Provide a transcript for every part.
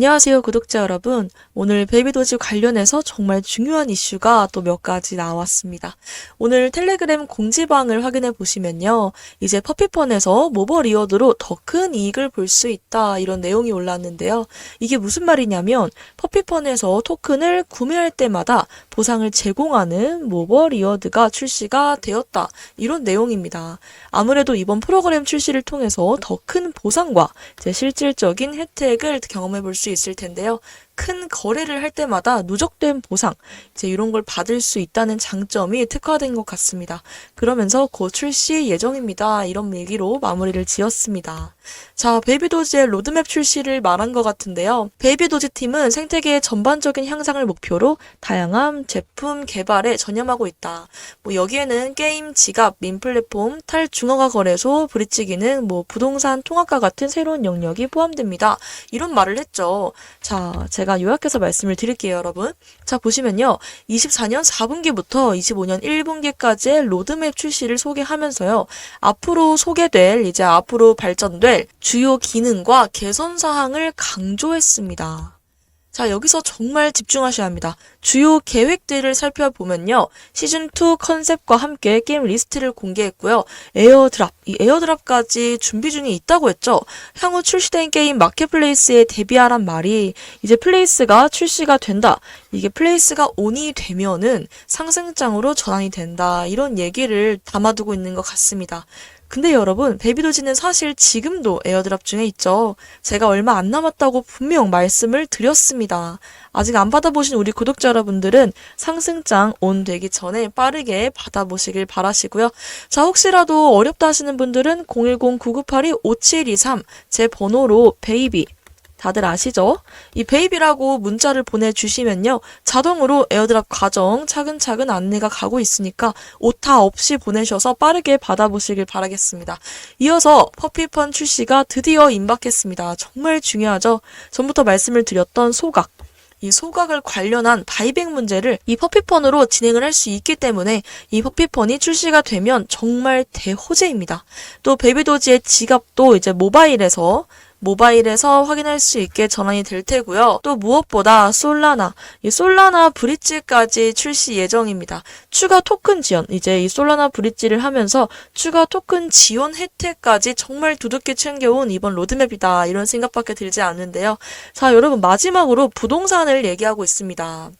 안녕하세요, 구독자 여러분. 오늘 베이비도지 관련해서 정말 중요한 이슈가 또 몇 가지 나왔습니다. 오늘 텔레그램 공지방을 확인해 보시면요. 이제 퍼피펀에서 모버 리워드로 더 큰 이익을 볼 수 있다. 이런 내용이 올랐는데요. 이게 무슨 말이냐면 퍼피펀에서 토큰을 구매할 때마다 보상을 제공하는 모버 리워드가 출시가 되었다. 이런 내용입니다. 아무래도 이번 프로그램 출시를 통해서 더 큰 보상과 실질적인 혜택을 경험해 볼 수 있을 텐데요. 큰 거래를 할 때마다 누적된 보상, 이제 이런 걸 받을 수 있다는 장점이 특화된 것 같습니다. 그러면서 곧 출시 예정입니다. 이런 얘기로 마무리를 지었습니다. 자, 베이비도지의 로드맵 출시를 말한 것 같은데요. 베이비도지 팀은 생태계의 전반적인 향상을 목표로 다양한 제품 개발에 전념하고 있다. 뭐 여기에는 게임, 지갑, 민 플랫폼, 탈중앙화 거래소, 브릿지 기능, 뭐 부동산 통합과 같은 새로운 영역이 포함됩니다. 이런 말을 했죠. 자, 제가 요약해서 말씀을 드릴게요, 여러분. 자, 보시면요. 24년 4분기부터 25년 1분기까지의 로드맵 출시를 소개하면서요. 앞으로 소개될, 이제 앞으로 발전될 주요 기능과 개선 사항을 강조했습니다. 자, 여기서 정말 집중하셔야 합니다. 주요 계획들을 살펴보면요. 시즌2 컨셉과 함께 게임 리스트를 공개했고요. 에어드랍, 이 에어드랍까지 준비 중에 있다고 했죠. 향후 출시된 게임 마켓플레이스에 대비하란 말이 이제 플레이스가 출시가 된다. 이게 플레이스가 온이 되면은 상승장으로 전환이 된다. 이런 얘기를 담아두고 있는 것 같습니다. 근데 여러분, 베이비도지는 사실 지금도 에어드랍 중에 있죠. 제가 얼마 안 남았다고 분명 말씀을 드렸습니다. 아직 안 받아보신 우리 구독자 여러분들은 상승장 온 되기 전에 빠르게 받아보시길 바라시고요. 자, 혹시라도 어렵다 하시는 분들은 010-9982-5723 제 번호로 베이비 다들 아시죠? 이 베이비라고 문자를 보내주시면요. 자동으로 에어드랍 과정 차근차근 안내가 가고 있으니까 오타 없이 보내셔서 빠르게 받아보시길 바라겠습니다. 이어서 퍼피펀 출시가 드디어 임박했습니다. 정말 중요하죠? 전부터 말씀을 드렸던 소각. 이 소각을 관련한 바이백 문제를 이 퍼피펀으로 진행을 할 수 있기 때문에 이 퍼피펀이 출시가 되면 정말 대호재입니다. 또 베이비도지의 지갑도 이제 모바일에서 모바일에서 확인할 수 있게 전환이 될 테고요. 또 무엇보다 솔라나, 이 솔라나 브릿지까지 출시 예정입니다. 추가 토큰 지원, 이제 이 솔라나 브릿지를 하면서 추가 토큰 지원 혜택까지 정말 두둑히 챙겨온 이번 로드맵이다. 이런 생각밖에 들지 않는데요. 자, 여러분 마지막으로 부동산을 얘기하고 있습니다.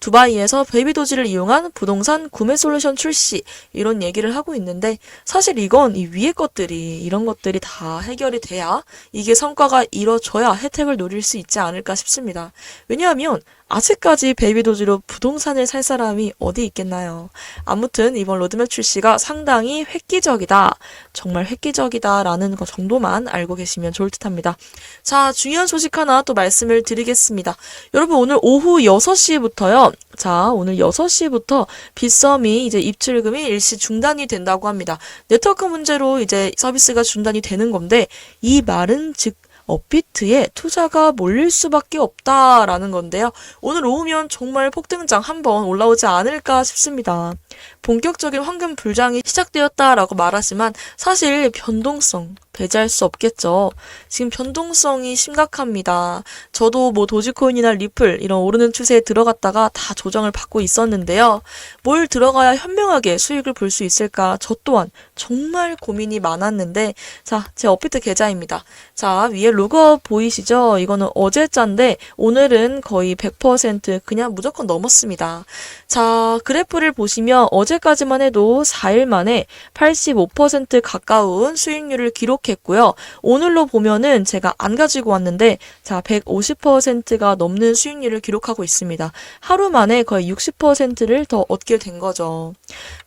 두바이에서 베이비도지를 이용한 부동산 구매 솔루션 출시 이런 얘기를 하고 있는데 사실 이건 이 위에 것들이 이런 것들이 다 해결이 돼야 이게 성과가 이뤄져야 혜택을 노릴 수 있지 않을까 싶습니다. 왜냐하면 아직까지 베이비도지로 부동산을 살 사람이 어디 있겠나요? 아무튼 이번 로드맵 출시가 상당히 획기적이다. 정말 획기적이다 라는 것 정도만 알고 계시면 좋을 듯 합니다. 자, 중요한 소식 하나 또 말씀을 드리겠습니다. 여러분 오늘 오후 6시부터요. 자, 오늘 6시부터 빗썸이 이제 입출금이 일시 중단이 된다고 합니다. 네트워크 문제로 이제 서비스가 중단이 되는 건데 이 말은 즉 업비트에 투자가 몰릴 수밖에 없다라는 건데요. 오늘 오후면 정말 폭등장 한번 올라오지 않을까 싶습니다. 본격적인 황금 불장이 시작되었다라고 말하지만 사실 변동성 배제할 수 없겠죠. 지금 변동성이 심각합니다. 저도 뭐 도지코인이나 리플 이런 오르는 추세에 들어갔다가 다 조정을 받고 있었는데요. 뭘 들어가야 현명하게 수익을 볼 수 있을까? 저 또한 정말 고민이 많았는데 자, 제 업비트 계좌입니다. 자, 위에 로그 보이시죠? 이거는 어제자인데 오늘은 거의 100% 그냥 무조건 넘었습니다. 자, 그래프를 보시면 어제까지만 해도 4일 만에 85% 가까운 수익률을 기록했고요. 오늘로 보면은 제가 안 가지고 왔는데 자, 150%가 넘는 수익률을 기록하고 있습니다. 하루 만에 거의 60%를 더 얻게 된 거죠.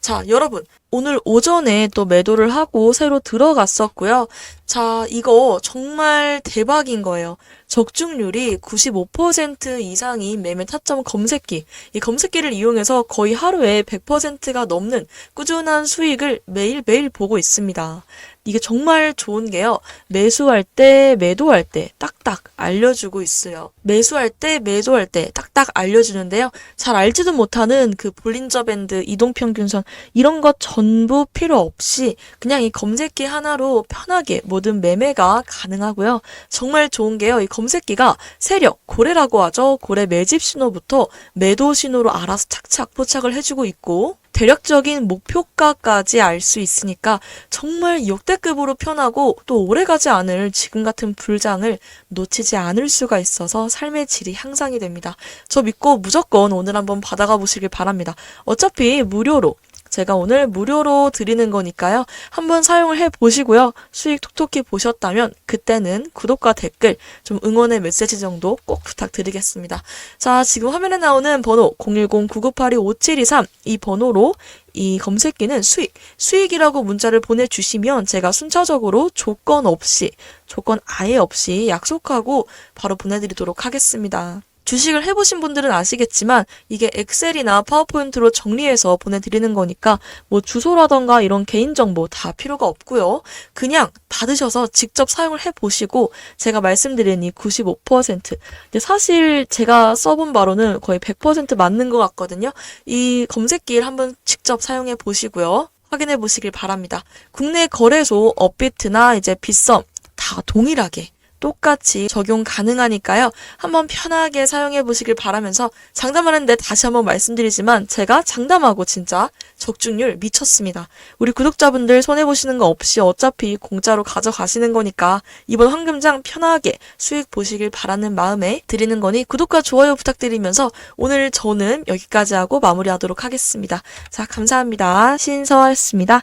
자, 여러분. 오늘 오전에 또 매도를 하고 새로 들어갔었고요. 자, 이거 정말 대박인 거예요. 적중률이 95% 이상인 매매 타점 검색기. 이 검색기를 이용해서 거의 하루에 100%가 넘는 꾸준한 수익을 매일매일 보고 있습니다. 이게 정말 좋은 게요. 매수할 때, 매도할 때 딱딱 알려주고 있어요. 매수할 때, 매도할 때 딱딱 알려주는데요. 잘 알지도 못하는 그 볼린저 밴드, 이동평균선 이런 것 전부 필요 없이 그냥 이 검색기 하나로 편하게 모든 매매가 가능하고요. 정말 좋은 게요. 이 검색기가 세력, 고래라고 하죠. 고래 매집 신호부터 매도 신호로 알아서 착착 포착을 해주고 있고 대략적인 목표가까지 알 수 있으니까 정말 역대급으로 편하고 또 오래가지 않을 지금 같은 불장을 놓치지 않을 수가 있어서 삶의 질이 향상이 됩니다. 저 믿고 무조건 오늘 한번 받아가 보시길 바랍니다. 어차피 무료로 제가 오늘 무료로 드리는 거니까요. 한번 사용을 해 보시고요. 수익 톡톡히 보셨다면 그때는 구독과 댓글 좀 응원의 메시지 정도 꼭 부탁드리겠습니다. 자, 지금 화면에 나오는 번호 010-9982-5723 이 번호로 이 검색기는 수익, 수익이라고 문자를 보내주시면 제가 순차적으로 조건 없이, 조건 아예 없이 약속하고 바로 보내드리도록 하겠습니다. 주식을 해보신 분들은 아시겠지만 이게 엑셀이나 파워포인트로 정리해서 보내드리는 거니까 뭐 주소라던가 이런 개인정보 다 필요가 없고요. 그냥 받으셔서 직접 사용을 해보시고 제가 말씀드린 이 95% 근데 사실 제가 써본 바로는 거의 100% 맞는 것 같거든요. 이 검색기를 한번 직접 사용해 보시고요. 확인해 보시길 바랍니다. 국내 거래소 업비트나 이제 빗썸 다 동일하게 똑같이 적용 가능하니까요. 한번 편하게 사용해 보시길 바라면서 장담하는데 다시 한번 말씀드리지만 제가 장담하고 진짜 적중률 미쳤습니다. 우리 구독자분들 손해보시는 거 없이 어차피 공짜로 가져가시는 거니까 이번 황금장 편하게 수익 보시길 바라는 마음에 드리는 거니 구독과 좋아요 부탁드리면서 오늘 저는 여기까지 하고 마무리하도록 하겠습니다. 자, 감사합니다. 신서였습니다.